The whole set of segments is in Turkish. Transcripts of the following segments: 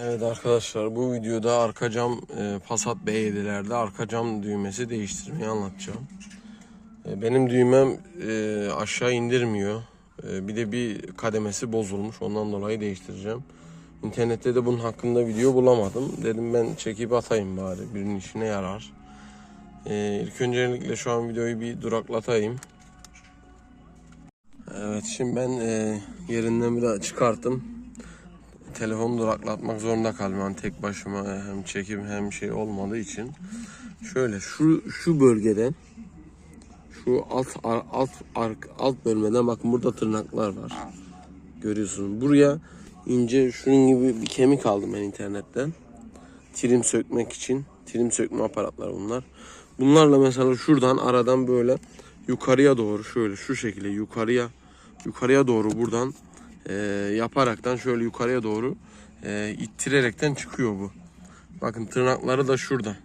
Evet arkadaşlar bu videoda arka cam e, Passat B7'lerde arka cam düğmesi değiştirmeyi anlatacağım. E, benim düğmem e, aşağı indirmiyor. E, bir de bir kademesi bozulmuş ondan dolayı değiştireceğim. İnternette de bunun hakkında video bulamadım. Dedim ben çekip atayım bari birinin işine yarar. E, ilk öncelikle şu an videoyu bir duraklatayım. Evet şimdi ben e, yerinden bir daha çıkarttım telefonu duraklatmak zorunda kaldım. Yani tek başıma hem çekim hem şey olmadığı için. Şöyle şu şu bölgeden şu alt ar- alt ar- alt bölmeden bakın burada tırnaklar var. Görüyorsunuz. Buraya ince şunun gibi bir kemik aldım ben internetten. Trim sökmek için. Trim sökme aparatları bunlar. Bunlarla mesela şuradan aradan böyle yukarıya doğru şöyle şu şekilde yukarıya yukarıya doğru buradan e, yaparaktan şöyle yukarıya doğru e, ittirerekten çıkıyor bu. Bakın tırnakları da şurada.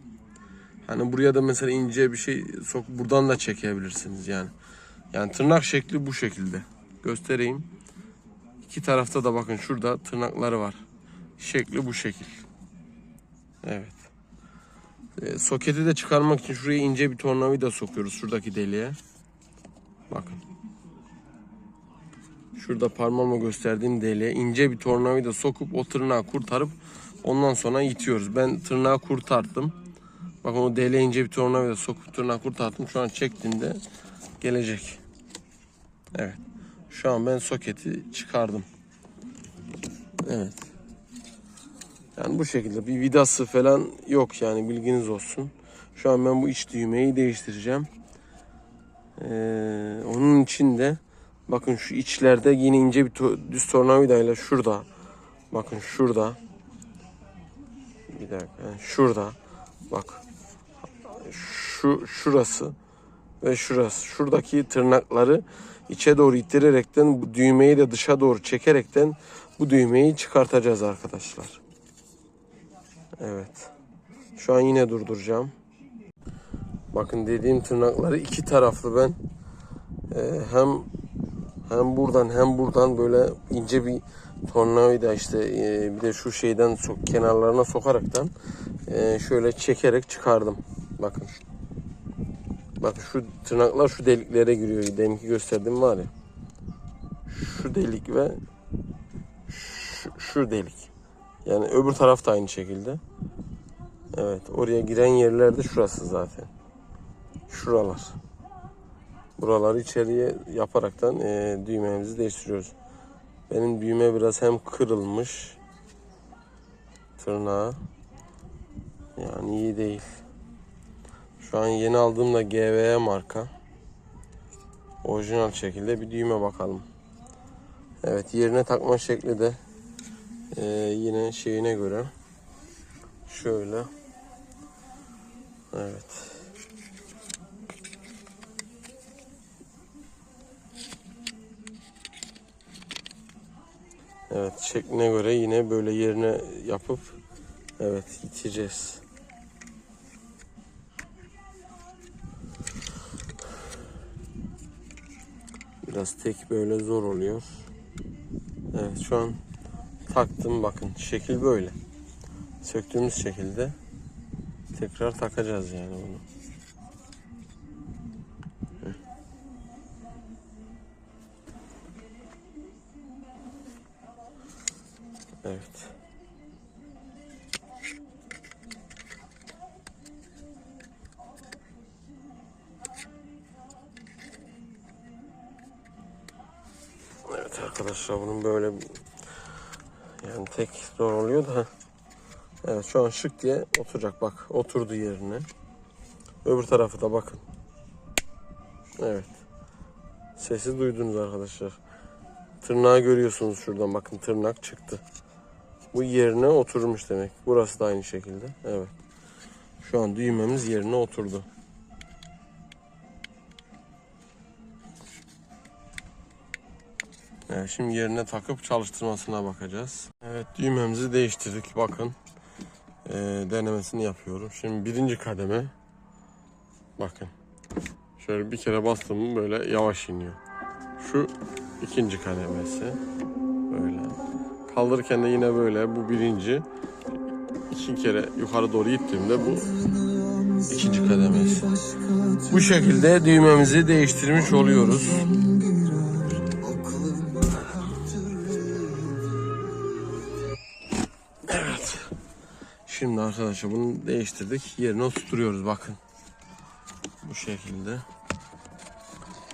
Hani buraya da mesela ince bir şey sok buradan da çekebilirsiniz yani. Yani tırnak şekli bu şekilde. Göstereyim. İki tarafta da bakın şurada tırnakları var. Şekli bu şekil. Evet. E, soketi de çıkarmak için şuraya ince bir tornavida sokuyoruz şuradaki deliğe. Bakın. Şurada parmağımla gösterdiğim deliğe ince bir tornavida sokup o tırnağı kurtarıp ondan sonra itiyoruz. Ben tırnağı kurtarttım. Bakın o deliğe ince bir tornavida sokup tırnağı kurtarttım. Şu an çektiğimde gelecek. Evet. Şu an ben soketi çıkardım. Evet. Yani bu şekilde bir vidası falan yok yani bilginiz olsun. Şu an ben bu iç düğmeyi değiştireceğim. Ee, onun için de Bakın şu içlerde yine ince bir düz tornavidayla şurada. Bakın şurada. Bir dakika. yani Şurada. Bak. Şu şurası ve şurası. Şuradaki tırnakları içe doğru ittirerekten bu düğmeyi de dışa doğru çekerekten bu düğmeyi çıkartacağız arkadaşlar. Evet. Şu an yine durduracağım. Bakın dediğim tırnakları iki taraflı ben e, hem hem buradan hem buradan böyle ince bir tornavida işte e, bir de şu şeyden sok, kenarlarına sokaraktan e, şöyle çekerek çıkardım. Bakın. Bakın şu tırnaklar şu deliklere giriyor. Deminki gösterdiğim var ya. Şu delik ve şu, şu delik. Yani öbür taraf da aynı şekilde. Evet oraya giren yerler de şurası zaten. Şuralar. Buraları içeriye yaparaktan e, düğmemizi değiştiriyoruz. Benim düğme biraz hem kırılmış tırnağı yani iyi değil. Şu an yeni aldığımda GVE marka orijinal şekilde bir düğme bakalım. Evet yerine takma şekli de e, yine şeyine göre şöyle evet Evet şekline göre yine böyle yerine yapıp evet iteceğiz. Biraz tek böyle zor oluyor. Evet şu an taktım bakın şekil böyle. Söktüğümüz şekilde tekrar takacağız yani bunu. Evet. Evet arkadaşlar bunun böyle yani tek zor oluyor da Evet şu an şık diye oturacak bak oturdu yerine. Öbür tarafı da bakın. Evet. Sesi duydunuz arkadaşlar. Tırnağı görüyorsunuz şuradan bakın tırnak çıktı. Bu yerine oturmuş demek. Burası da aynı şekilde. Evet. Şu an düğmemiz yerine oturdu. Evet, şimdi yerine takıp çalıştırmasına bakacağız. Evet düğmemizi değiştirdik. Bakın. Ee, denemesini yapıyorum. Şimdi birinci kademe. Bakın. Şöyle bir kere bastım böyle yavaş iniyor. Şu ikinci kademesi. Kaldırırken de yine böyle bu birinci. İki kere yukarı doğru gittiğimde bu ikinci kademesi. Bu şekilde düğmemizi değiştirmiş oluyoruz. Evet. Şimdi arkadaşlar bunu değiştirdik. Yerine oturtuyoruz bakın. Bu şekilde.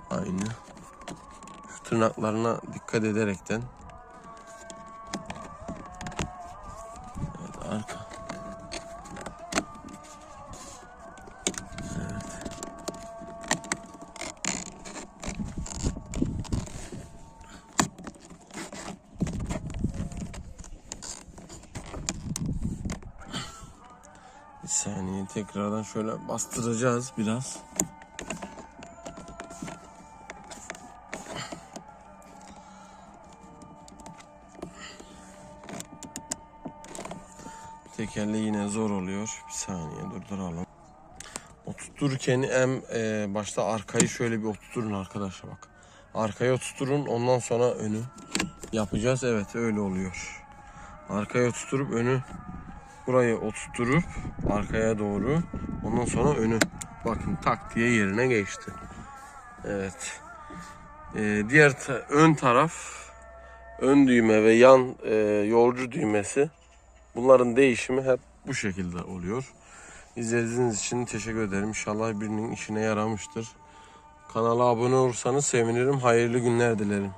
Aynı. Şu tırnaklarına dikkat ederekten. Arka. Evet. Bir saniye tekrardan şöyle bastıracağız biraz. Tekerle yine zor oluyor. Bir saniye durduralım. Oturturken hem e, başta arkayı şöyle bir oturturun arkadaşlar bak. Arkaya oturturun ondan sonra önü yapacağız. Evet öyle oluyor. Arkaya oturtup önü burayı oturtup arkaya doğru ondan sonra önü bakın tak diye yerine geçti. Evet. Ee, diğer ta- ön taraf ön düğme ve yan e, yolcu düğmesi bunların değişimi hep bu şekilde oluyor. İzlediğiniz için teşekkür ederim. İnşallah birinin işine yaramıştır. Kanala abone olursanız sevinirim. Hayırlı günler dilerim.